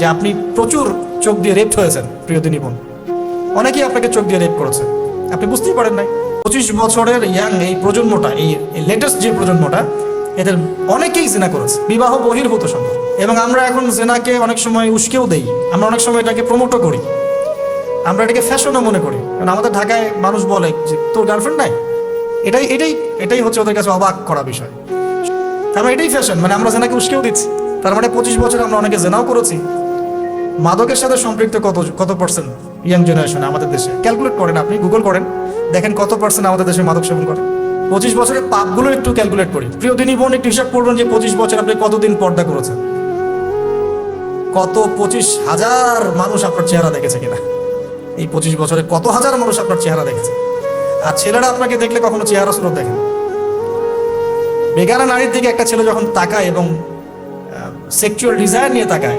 যে আপনি প্রচুর চোখ দিয়ে রেপ হয়েছেন, প্রিয় দিনী বোন। অনেকেই আপনাকে চোখ দিয়ে রেপ করেছে। আপনি বুঝতেই পারেন নাই। পঁচিশ বছরের ইয়াং এই প্রজন্মটা, এই লেটেস্ট যে প্রজন্মটা, এদের অনেকেই জেনা করেছে। বিবাহ বহির্ভূত সম্পর্ক এবং আমরা এখন জেনাকে অনেক সময় উস্কেও দেই। আমরা অনেক সময় এটাকে প্রমোটও করি। আমরা এটাকে ফ্যাশনও মনে করি। কারণ আমাদের ঢাকায় মানুষ বলে যে, তোর গার্লফ্রেন্ড নাই? এটাই এটাই এটাই হচ্ছে ওদের কাছে অবাক করা বিষয়। তার মানে এটাই ফ্যাশন মানে আমরা জেনাকে উস্কেও দিচ্ছি। তার মানে পঁচিশ বছর আমরা অনেকে জেনাও করেছি। মাদকের সাথে সম্পৃক্ত কত কত পার্সেন্ট ইয়াং জেনারেশন আমাদের দেশে? ক্যালকুলেট করেন আপনি গুগল করেন। দেখেন কত পার্সেন্ট আমাদের দেশে মাদক সেবন করে। পঁচিশ বছরের পাপগুলো একটু ক্যালকুলেট করি। প্রিয় দিনী বোন, একটু হিসাব করবেন যে পঁচিশ বছর আপনি কতদিন পর্দা করেছেন? কত পঁচিশ হাজার মানুষ আপনার চেহারা দেখেছে কিনা? এই পঁচিশ বছরে কত হাজার মানুষ আপনার চেহারা দেখেছে? আর ছেলেরা আপনাকে দেখলে কখনো চেহারা স্রোত দেখেন বেগানা নারীর দিকে একটা ছেলে যখন তাকায় এবং সেক্সুয়াল ডিজায়ার নিয়ে তাকায়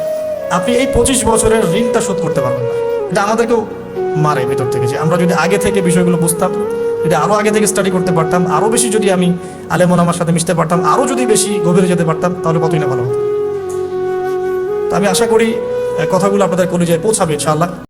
আপনি এই পঁচিশ বছরের ঋণটা শোধ করতে পারবেন না। এটা আমাদেরকেও মারে ভেতর থেকে যে আমরা যদি আগে থেকে বিষয়গুলো বুঝতাম যদি আরও আগে থেকে স্টাডি করতে পারতাম আরও বেশি যদি আমি আলেমন আমার সাথে মিশতে পারতাম আরও যদি বেশি গভীরে যেতে পারতাম, তাহলে কতই না ভালো হতো। তো আমি আশা করি কথাগুলো আপনাদের কলেজে পৌঁছাবে, ইনশাআল্লাহ।